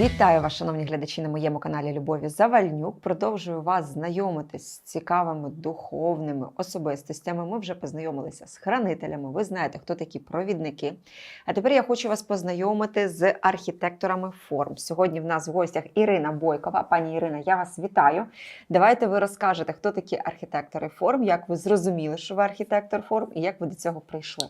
Вітаю вас, шановні глядачі, на моєму каналі Любові Завальнюк. Продовжую вас знайомитись з цікавими духовними особистостями. Ми вже познайомилися з хранителями. Ви знаєте, хто такі провідники. А тепер я хочу вас познайомити з архітекторами форм. Сьогодні в нас в гостях Ірина Бойкова. Пані Ірина, я вас вітаю. Давайте ви розкажете, хто такі архітектори форм, як ви зрозуміли, що ви архітектор форм, і як ви до цього прийшли.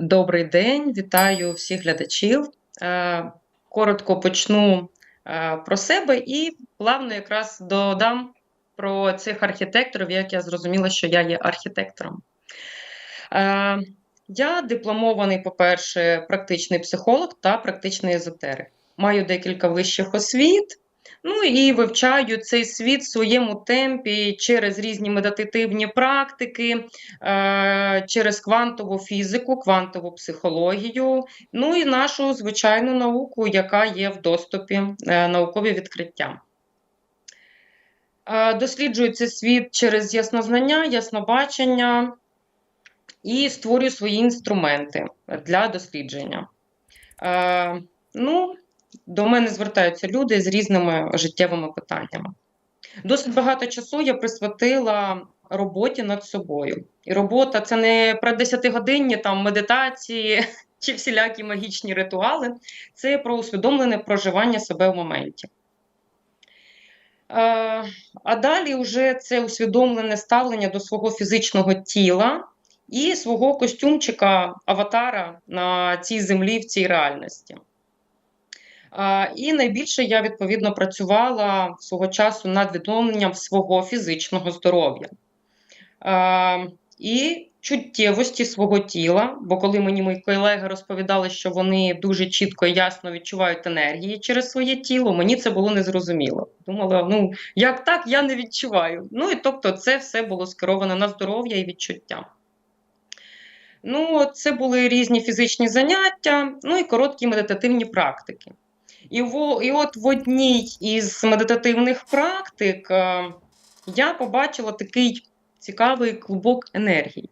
Добрий день, вітаю всіх глядачів. Е, Коротко почну е, про себе і плавно якраз додам про цих архітекторів, як я зрозуміла, що я є архітектором. Е, Я дипломований, по-перше, практичний психолог та практичний езотерик. Маю декілька вищих освіт. Ну і вивчаю цей світ в своєму темпі через різні медитативні практики, е, через квантову фізику, квантову психологію, ну і нашу звичайну науку, яка є в доступі, е, наукові відкриття. Е, Досліджую цей світ через яснознання, яснобачення і створюю свої інструменти для дослідження. Ну, до мене звертаються люди з різними життєвими питаннями. Досить багато часу я присвятила роботі над собою. І робота це не про 10-годинні там медитації чи всілякі магічні ритуали, це про усвідомлене проживання себе в моменті. Е, А далі вже це усвідомлене ставлення до свого фізичного тіла і свого костюмчика, аватара на цій землі в цій реальності. І найбільше я відповідно працювала свого часу над відновленням свого фізичного здоров'я і чуттєвості свого тіла. Бо коли мені мої колеги розповідали, що вони дуже чітко і ясно відчувають енергії через своє тіло, мені це було незрозуміло. Думала, ну як так, я не відчуваю. Ну і тобто, це все було скеровано на здоров'я і відчуття. Ну, це були різні фізичні заняття, ну і короткі медитативні практики. І, во, і от в одній із медитативних практик е, я побачила такий цікавий клубок енергії.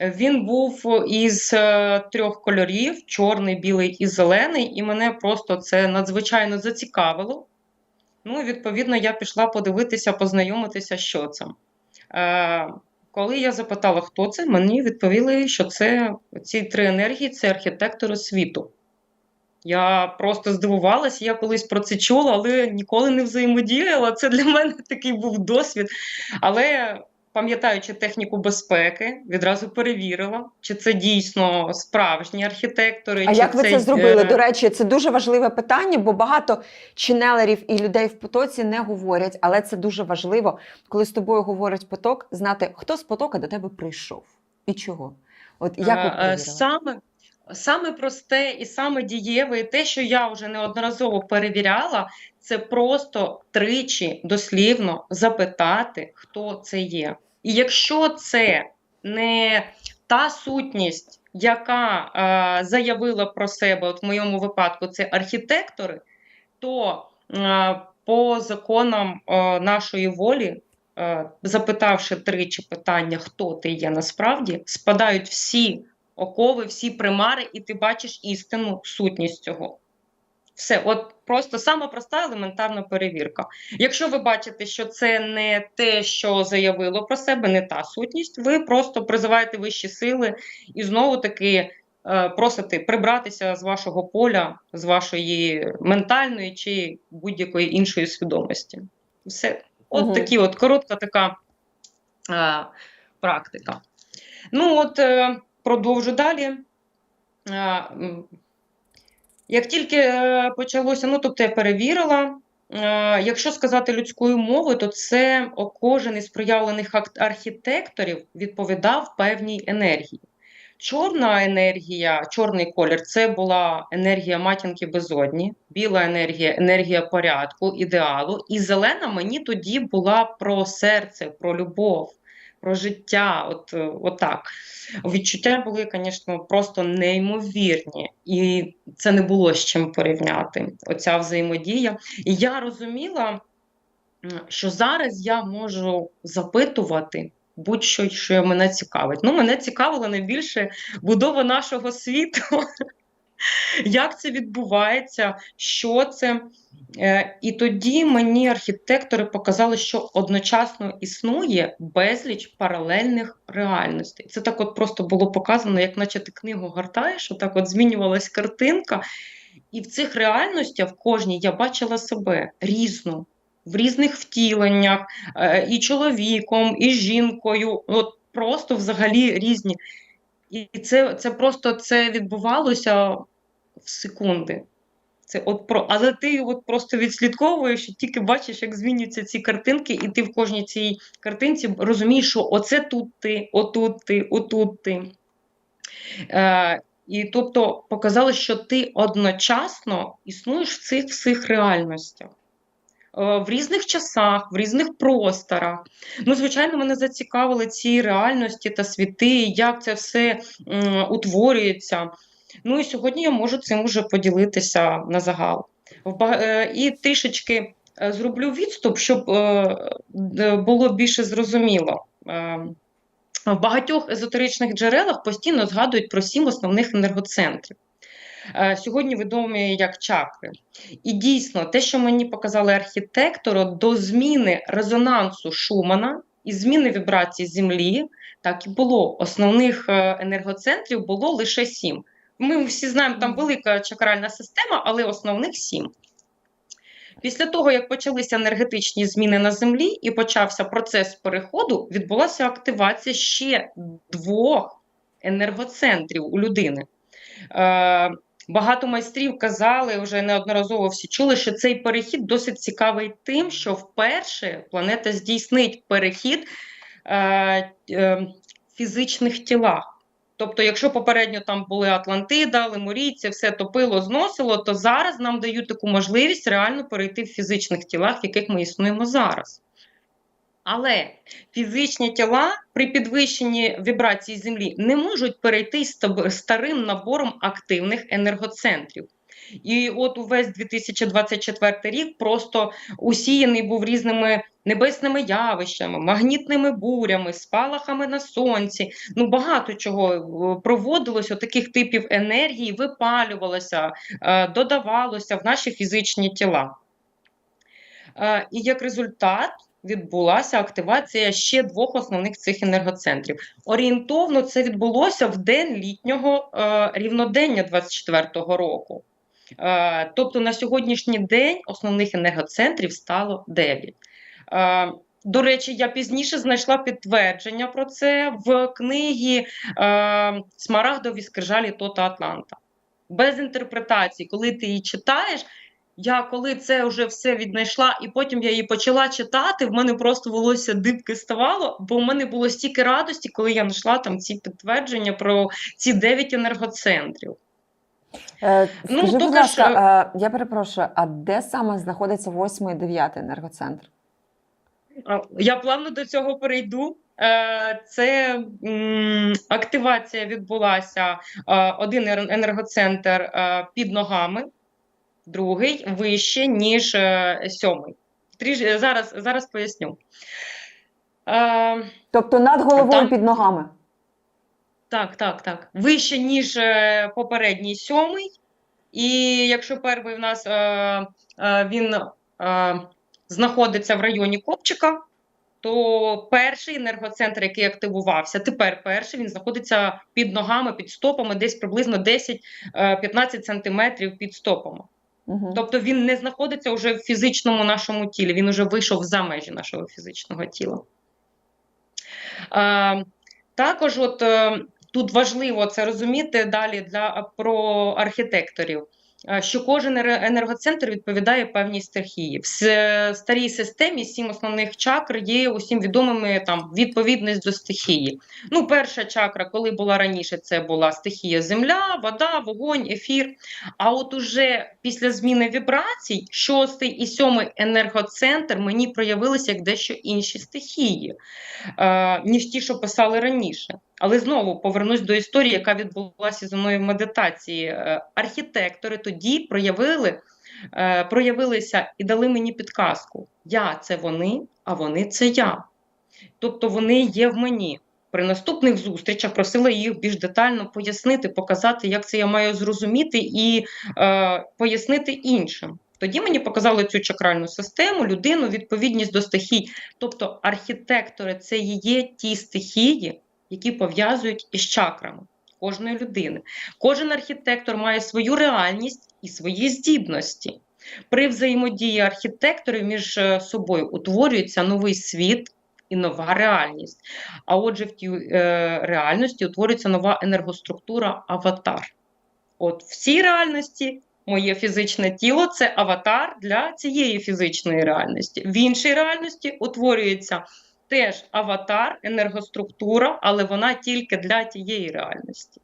Він був із е, трьох кольорів: чорний, білий і зелений, і мене просто це надзвичайно зацікавило. Ну, відповідно, я пішла подивитися, познайомитися, що це. Е, коли я запитала, хто це, мені відповіли, що це ці три енергії це архітектори світу. Я просто здивувалася, я колись про це чула, але ніколи не взаємодіяла. Це для мене такий був досвід. Але пам'ятаючи техніку безпеки, відразу перевірила, чи це дійсно справжні архітектори. А чи як ви це зробили? До речі, це дуже важливе питання, бо багато ченелерів і людей в потоці не говорять, але це дуже важливо, коли з тобою говорить поток, знати, хто з потока до тебе прийшов і чого. От як ви Е, е, перевірили? Саме, саме просте і саме дієве, і те, що я вже неодноразово перевіряла, це просто тричі дослівно запитати, хто це є. І якщо це не та сутність, яка е, заявила про себе, от в моєму випадку це архітектори, то е, по законам е, нашої волі е, запитавши тричі питання, хто ти є насправді, спадають всі окови, всі примари, і ти бачиш істинну сутність цього. Все, от просто сама проста елементарна перевірка. Якщо ви бачите, що це не те, що заявило про себе, не та сутність, ви просто призиваєте вищі сили і знову таки е, просите прибратися з вашого поля, з вашої ментальної чи будь-якої іншої свідомості. Все. От Мгм. такі от коротка така е, практика. Ну, от е, продовжу далі. Е, як тільки е, почалося, ну тобто я перевірила, е, якщо сказати людською мовою, то це кожен із проявлених архітекторів відповідав певній енергії. Чорна енергія, чорний колір це була енергія матінки безодні, біла енергія енергія порядку, ідеалу. І зелена мені тоді була про серце, про любов, про життя. От, е, отак. Відчуття були, звісно, просто неймовірні, і це не було з чим порівняти. Оця взаємодія. І я розуміла, що зараз я можу запитувати будь-що, що мене цікавить. Ну, мене цікавила найбільше будова нашого світу. як це відбувається, що це. Е, І тоді мені архітектори показали, що одночасно існує безліч паралельних реальностей. Це так от просто було показано, як наче ти книгу гортаєш, отак от змінювалась картинка. І в цих реальностях в кожній я бачила себе різну, в різних втіленнях, е, і чоловіком, і жінкою. От просто взагалі різні. І це, це просто це відбувалося в секунди. Це от про, але ти от просто відслідковуєш і тільки бачиш, як змінюються ці картинки, і ти в кожній цій картинці розумієш, що оце тут ти, отут ти, отут ти. Е, і тобто показало, що ти одночасно існуєш в цих всіх реальностях. Е, В різних часах, в різних просторах. Ну, звичайно, мене зацікавили ці реальності та світи, як це все м, утворюється. Ну і сьогодні я можу цим уже поділитися на загал. Е, І трішечки е, зроблю відступ, щоб е, було більше зрозуміло. В багатьох езотеричних джерелах постійно згадують про сім основних енергоцентрів. Сьогодні відомі як чакри. І дійсно, те, що мені показали архітектори, до зміни резонансу Шумана і зміни вібрацій Землі, так і було. Основних енергоцентрів було лише сім. Ми всі знаємо, там велика чакральна система, але основних сім. Після того, як почалися енергетичні зміни на Землі і почався процес переходу, відбулася активація ще двох енергоцентрів у людини. Е, Багато майстрів казали, вже неодноразово всі чули, що цей перехід досить цікавий тим, що вперше планета здійснить перехід е, е, в фізичних тілах. Тобто, якщо попередньо там були Атлантида, Лемурійці, все топило, зносило, то зараз нам дають таку можливість реально перейти в фізичних тілах, в яких ми існуємо зараз. Але фізичні тіла при підвищенні вібрації Землі не можуть перейти старим набором активних енергоцентрів. І от увесь 2024 рік просто усіяний був різними небесними явищами, магнітними бурями, спалахами на сонці. Ну багато чого е, проводилося, таких типів енергії випалювалося, е, додавалося в наші фізичні тіла. Е, І як результат відбулася активація ще двох основних цих енергоцентрів. Орієнтовно це відбулося в день літнього е, рівнодення 24-го року. Е, тобто на сьогоднішній день основних енергоцентрів стало 9. Е, до речі, я пізніше знайшла підтвердження про це в книгі е, Смарагдові скрижалі Тота Атланта. Без інтерпретації, коли ти її читаєш, я коли це вже все віднайшла, і потім я її почала читати, в мене просто волосся дибки ставало, бо в мене було стільки радості, коли я знайшла там ці підтвердження про ці 9 енергоцентрів. Е, Ну, будь тільки ж, ласка, е, я перепрошую, а де саме знаходиться восьмий і дев'ятий енергоцентр? Я плавно до цього перейду. Е, Це активація відбулася е, один енергоцентр е, під ногами, другий вище, ніж сьомий. Зараз, зараз поясню. Тобто над головою Там- під ногами. Так, так, так. Вище, ніж попередній сьомий. І якщо перший в нас він знаходиться в районі Копчика, то перший енергоцентр, який активувався, тепер перший, він знаходиться під ногами, під стопами, десь приблизно 10-15 сантиметрів під стопами. Угу. Тобто він не знаходиться вже в фізичному нашому тілі, він вже вийшов за межі нашого фізичного тіла. Е, також, от е, тут важливо це розуміти далі для про архітекторів. Що кожен енергоцентр відповідає певній стихії. В старій системі сім основних чакр є усім відомими там відповідність до стихії. Ну, перша чакра, коли була раніше, це була стихія земля, вода, вогонь, ефір. А от уже після зміни вібрацій, шостий і сьомий енергоцентр мені проявилися як дещо інші стихії, ніж ті, що писали раніше. Але знову повернусь до історії, яка відбулася зі мною в медитації. Е, Архітектори тоді проявили, е, проявилися і дали мені підказку: я це вони, а вони це я. Тобто вони є в мені. при наступних зустрічах просила їх більш детально пояснити, показати, як це я маю зрозуміти, і е, пояснити іншим. Тоді мені показали цю чакральну систему, людину, відповідність до стихій. Тобто архітектори це є ті стихії, які пов'язують із чакрами кожної людини. Кожен архітектор має свою реальність і свої здібності. При взаємодії архітекторів між е, собою утворюється новий світ і нова реальність. А отже, в тій е, реальності утворюється нова енергоструктура аватар. От в цій реальності моє фізичне тіло це аватар для цієї фізичної реальності. В іншій реальності утворюється теж аватар, енергоструктура, але вона тільки для тієї реальності.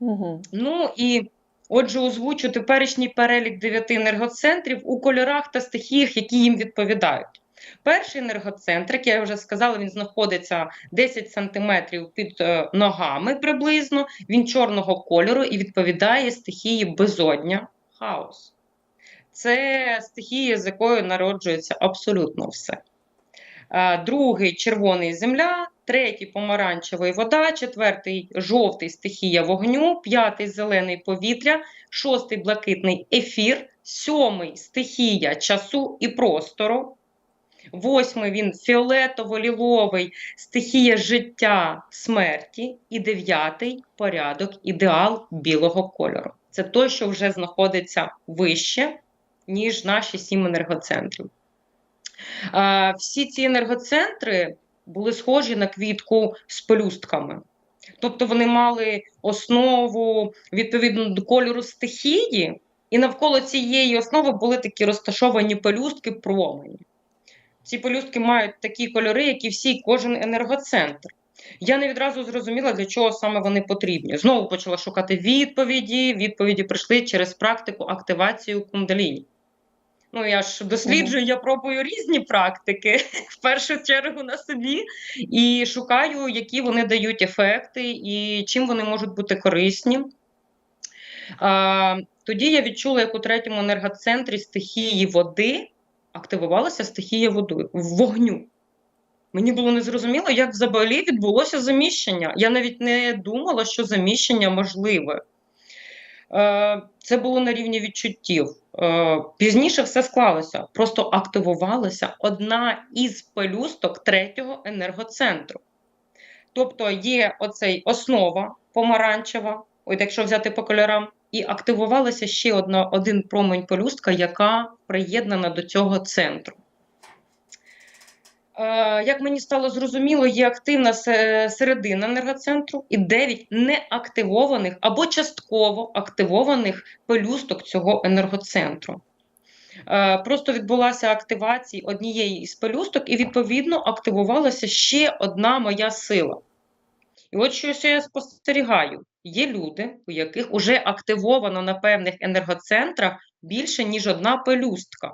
Угу. Ну і отже, озвучу теперішній перелік дев'яти енергоцентрів у кольорах та стихіях, які їм відповідають. Перший енергоцентр, як я вже сказала, він знаходиться 10 сантиметрів під е, ногами приблизно. Він чорного кольору і відповідає стихії безодня, хаос. Це стихія, з якою народжується абсолютно все. Е, Другий червоний земля, третій помаранчевий вода, четвертий жовтий стихія вогню, п'ятий зелений повітря, шостий блакитний ефір, сьомий стихія часу і простору. Восьмий він фіолетово-ліловий, стихія життя, смерті. І дев'ятий порядок, ідеал білого кольору. Це той, що вже знаходиться вище, ніж наші сім енергоцентрів. Всі ці енергоцентри були схожі на квітку з пелюстками. Тобто вони мали основу відповідно до кольору стихії, і навколо цієї основи були такі розташовані пелюстки промені. Ці пелюстки мають такі кольори, як і всі, кожен енергоцентр. Я не відразу зрозуміла, для чого саме вони потрібні. Знову почала шукати відповіді. Відповіді прийшли через практику активацію кундаліні. Ну, я ж досліджую, я пробую різні практики, в першу чергу на собі, і шукаю, які вони дають ефекти і чим вони можуть бути корисні. А, тоді я відчула, як у третьому енергоцентрі стихії води активувалася стихія води, вогню. Мені було незрозуміло, як в Забалі відбулося заміщення. Я навіть не думала, що заміщення можливе. Е, Це було на рівні відчуттів. Е, Пізніше все склалося, просто активувалася одна із пелюсток третього енергоцентру. Тобто є оцей основа помаранчева, от якщо взяти по кольорам, і активувалася ще одна, один промень пелюстка, яка приєднана до цього центру. Е, Як мені стало зрозуміло, є активна середина енергоцентру і 9 неактивованих або частково активованих пелюсток цього енергоцентру. Е, Просто відбулася активація однієї із пелюсток, і відповідно активувалася ще одна моя сила. І от що я спостерігаю: є люди, у яких вже активовано на певних енергоцентрах більше, ніж одна пелюстка.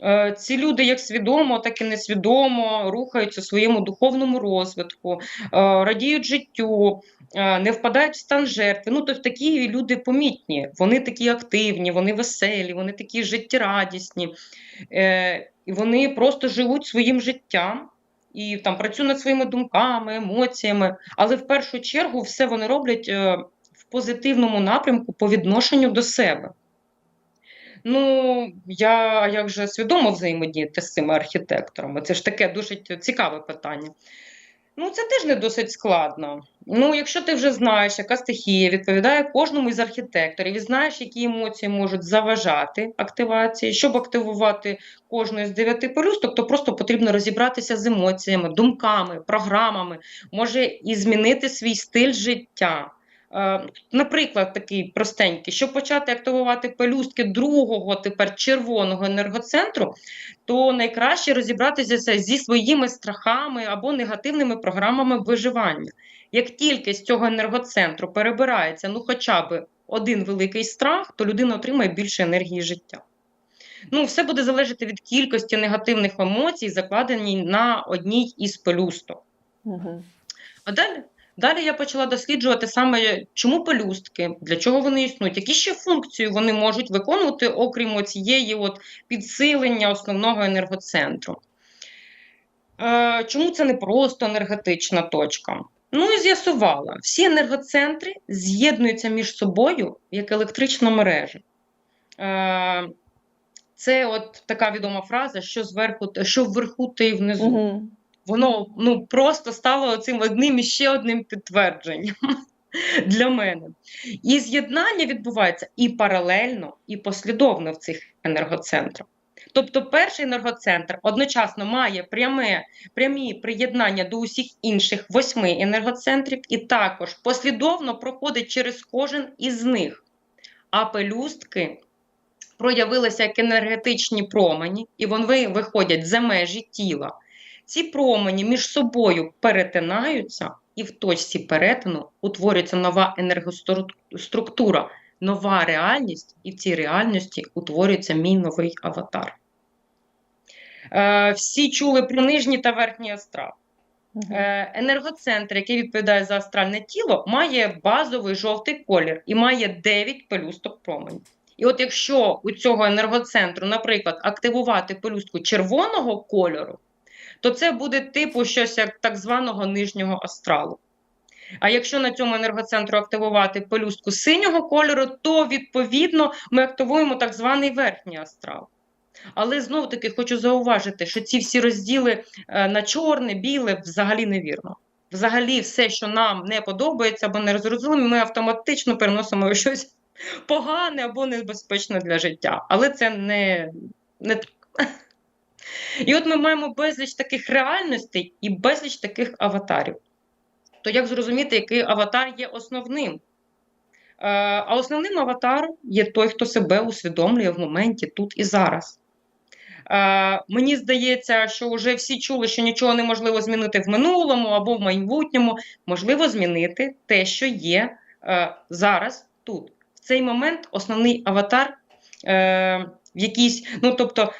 Е, Ці люди, як свідомо, так і несвідомо, рухаються в своєму духовному розвитку, е, радіють життю, е, не впадають в стан жертви. Ну, тобто такі люди помітні, вони такі активні, вони веселі, вони такі життєрадісні, і вони просто живуть своїм життям і там працюють над своїми думками, емоціями, але в першу чергу все вони роблять в позитивному напрямку по відношенню до себе. Ну, я як же свідомо взаємодіяти з цими архітекторами? Це ж таке дуже цікаве питання. Ну, це теж не досить складно. Ну, якщо ти вже знаєш, яка стихія відповідає кожному із архітекторів, і знаєш, які емоції можуть заважати активації, щоб активувати кожну із дев'яти пелюсток, то просто потрібно розібратися з емоціями, думками, програмами, може і змінити свій стиль життя. Е, Наприклад, такий простенький, щоб почати активувати пелюстки другого, тепер червоного енергоцентру, то найкраще розібратися зі своїми страхами або негативними програмами виживання. Як тільки з цього енергоцентру перебирається ну хоча б один великий страх, то людина отримає більше енергії життя. Ну, все буде залежати від кількості негативних емоцій, закладені на одній із пелюсток. Угу. А далі? Далі я почала досліджувати саме, чому пелюстки, для чого вони існують, які ще функції вони можуть виконувати, окрім цієї от підсилення основного енергоцентру. Е, Чому це не просто енергетична точка? Ну і з'ясувала, всі енергоцентри з'єднуються між собою як електрична мережа. Е, Це от така відома фраза, що зверху, що вверху, те й внизу. Угу. Воно ну, просто стало цим одним і ще одним підтвердженням для мене. І з'єднання відбувається і паралельно, і послідовно в цих енергоцентрах. Тобто перший енергоцентр одночасно має пряме, прямі приєднання до усіх інших восьми енергоцентрів, і також послідовно проходить через кожен із них. А пелюстки проявилися як енергетичні промені, і вони виходять за межі тіла. Ці промені між собою перетинаються, і в точці перетину утворюється нова енергоструктура, нова реальність, і в цій реальності утворюється мій новий аватар. Е, всі чули про нижній та верхній астрал. Е, енергоцентр, який відповідає за астральне тіло, має базовий жовтий колір і має 9 пелюсток променів. І от якщо у цього енергоцентру, наприклад, активувати пелюстку червоного кольору, то це буде типу щось як так званого нижнього астралу. А якщо на цьому енергоцентру активувати пелюстку синього кольору, то відповідно ми активуємо так званий верхній астрал. Але знову таки хочу зауважити, що ці всі розділи е, на чорне, біле взагалі невірно. Взагалі, все, що нам не подобається або не зрозуміло, ми автоматично переносимо щось погане або небезпечне для життя. Але це не, не так. І от ми маємо безліч таких реальностей і безліч таких аватарів. То як зрозуміти, який аватар є основним? Е, А основним аватаром є той, хто себе усвідомлює в моменті тут і зараз. Е, Мені здається, що вже всі чули, що нічого неможливо змінити в минулому або в майбутньому. Можливо змінити те, що є е, зараз тут. В цей момент основний аватар в якійсь, ну тобто,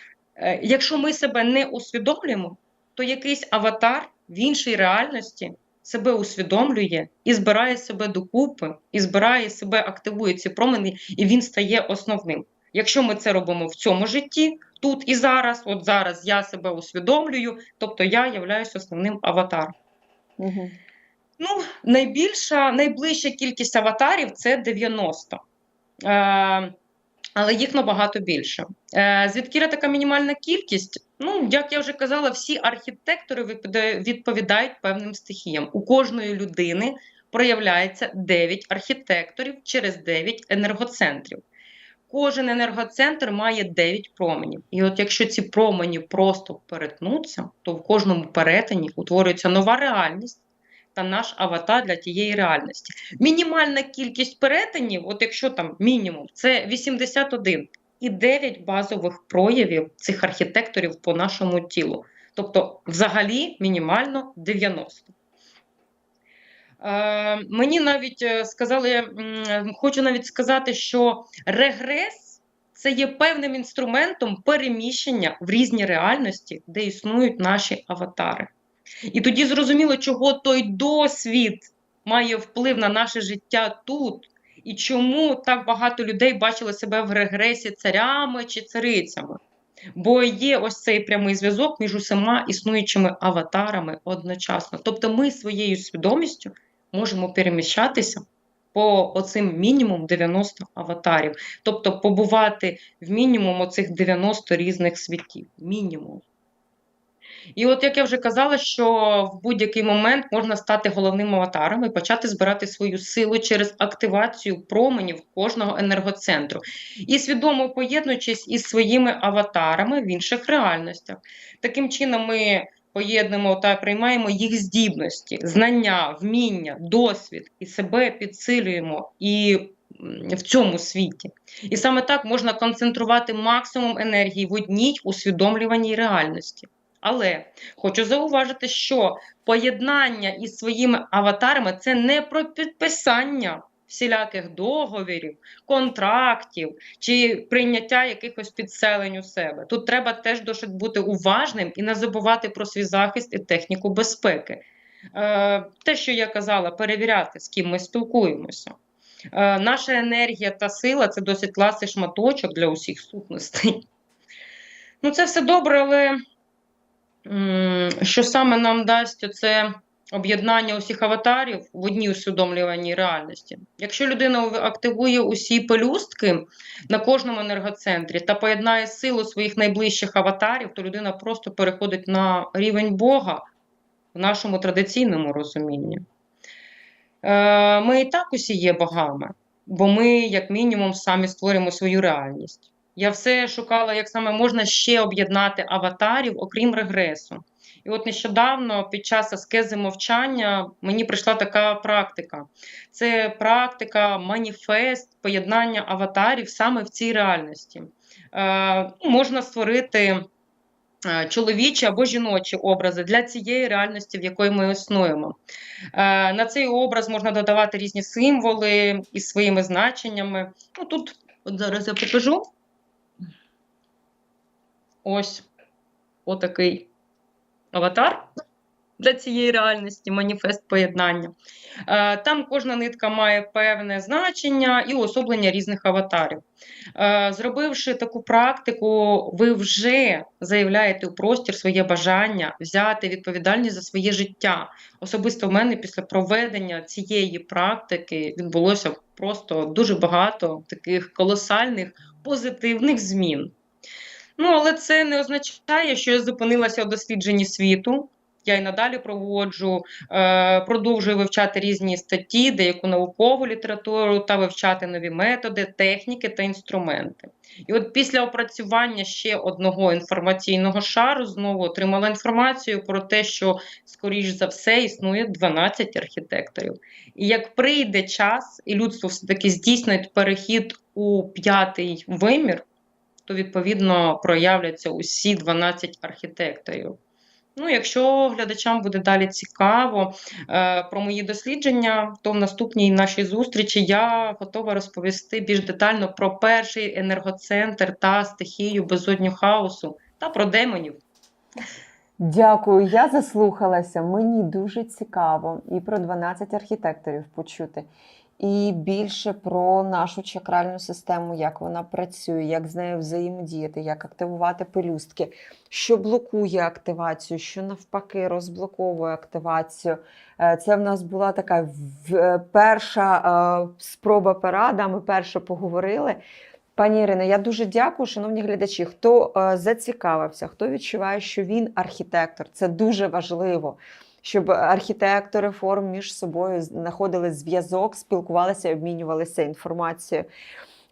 якщо ми себе не усвідомлюємо, то якийсь аватар в іншій реальності себе усвідомлює і збирає себе докупи, і збирає себе, активує ці промені, і він стає основним. Якщо ми це робимо в цьому житті, тут і зараз, от зараз я себе усвідомлюю, тобто я являюсь основним аватаром. Угу. Ну, найбільша, найближча кількість аватарів це 90. Е, але їх набагато більше. Е, звідки така мінімальна кількість? Ну, як я вже казала, всі архітектори відповіда- відповідають певним стихіям. У кожної людини проявляється 9 архітекторів через 9 енергоцентрів. Кожен енергоцентр має 9 променів. І от якщо ці промені просто перетнуться, то в кожному перетині утворюється нова реальність та наш аватар для тієї реальності. Мінімальна кількість перетинів, от якщо там мінімум, це 81 і 9 базових проявів цих архітекторів по нашому тілу. Тобто, взагалі, мінімально 90. Е, мені навіть е, сказали, хочу навіть сказати, що регрес це є певним інструментом переміщення в різні реальності, де існують наші аватари. І тоді зрозуміло, чого той досвід має вплив на наше життя тут, і чому так багато людей бачили себе в регресі царями чи царицями. Бо є ось цей прямий зв'язок між усіма існуючими аватарами одночасно. Тобто ми своєю свідомістю можемо переміщатися по оцим мінімум 90 аватарів. Тобто побувати в мінімум оцих 90 різних світів. Мінімум. І от як я вже казала, що в будь-який момент можна стати головним аватаром і почати збирати свою силу через активацію променів кожного енергоцентру, і свідомо поєднуючись із своїми аватарами в інших реальностях. Таким чином, ми поєднуємо та приймаємо їх здібності, знання, вміння, досвід і себе підсилюємо і в цьому світі. І саме так можна концентрувати максимум енергії в одній усвідомлюваній реальності. Але хочу зауважити, що поєднання із своїми аватарами це не про підписання всіляких договірів, контрактів чи прийняття якихось підселень у себе. Тут треба теж досить бути уважним і не забувати про свій захист і техніку безпеки. Е, те, що я казала, перевіряти, з ким ми спілкуємося. Е, наша енергія та сила це досить ласий шматочок для усіх сутностей. Ну, це все добре, але Що саме нам дасть оце об'єднання усіх аватарів в одній усвідомлюваній реальності? Якщо людина активує усі пелюстки на кожному енергоцентрі та поєднає силу своїх найближчих аватарів, то людина просто переходить на рівень Бога в нашому традиційному розумінні. Е, Ми і так усі є богами, бо ми, як мінімум, самі створюємо свою реальність. Я все шукала, як саме можна ще об'єднати аватарів, окрім регресу. І от нещодавно, під час аскези мовчання, мені прийшла така практика. Це практика, маніфест, поєднання аватарів саме в цій реальності. Е, ну, можна створити е, чоловічі або жіночі образи для цієї реальності, в якої ми існуємо. Е, На цей образ можна додавати різні символи із своїми значеннями. Ну, тут, от зараз я покажу. Ось отакий аватар для цієї реальності, маніфест поєднання. Е, Там кожна нитка має певне значення і уособлення різних аватарів. Е, Зробивши таку практику, ви вже заявляєте у простір своє бажання взяти відповідальність за своє життя. Особисто в мене після проведення цієї практики відбулося просто дуже багато таких колосальних позитивних змін. Ну, але це не означає, що я зупинилася у дослідженні світу. Я і надалі проводжу, е, продовжую вивчати різні статті, деяку наукову літературу та вивчати нові методи, техніки та інструменти. І от після опрацювання ще одного інформаційного шару знову отримала інформацію про те, що, скоріш за все, існує 12 архітекторів. І як прийде час, і людство все-таки здійснить перехід у п'ятий вимір, то відповідно проявляться усі 12 архітекторів. Ну, якщо глядачам буде далі цікаво е, про мої дослідження, то в наступній нашій зустрічі я готова розповісти більш детально про перший енергоцентр та стихію безодню хаосу та про демонів. Дякую, я заслухалася. Мені дуже цікаво і про 12 архітекторів почути, і більше про нашу чакральну систему, як вона працює, як з нею взаємодіяти, як активувати пелюстки, що блокує активацію, що навпаки розблоковує активацію. Е, Це в нас була така е, перша е, спроба порада. Ми перше поговорили. Пані Ірино, я дуже дякую, шановні глядачі. Хто зацікавився, хто відчуває, що він архітектор, це дуже важливо, щоб архітектори форм між собою знаходили зв'язок, спілкувалися і обмінювалися інформацією.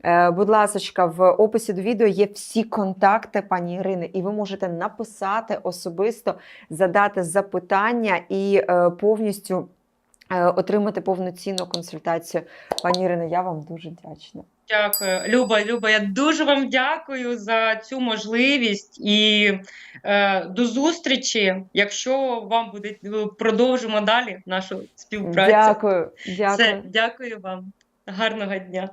Е, Будь ласка, в описі до відео є всі контакти пані Ірини, і ви можете написати особисто, задати запитання і е, повністю е, отримати повноцінну консультацію. Пані Ірино, я вам дуже вдячна. Дякую, Люба, Люба. Я дуже вам дякую за цю можливість і е, до зустрічі. Якщо вам буде продовжимо далі нашу співпрацю. Дякую, дякую. Все, дякую вам. Гарного дня.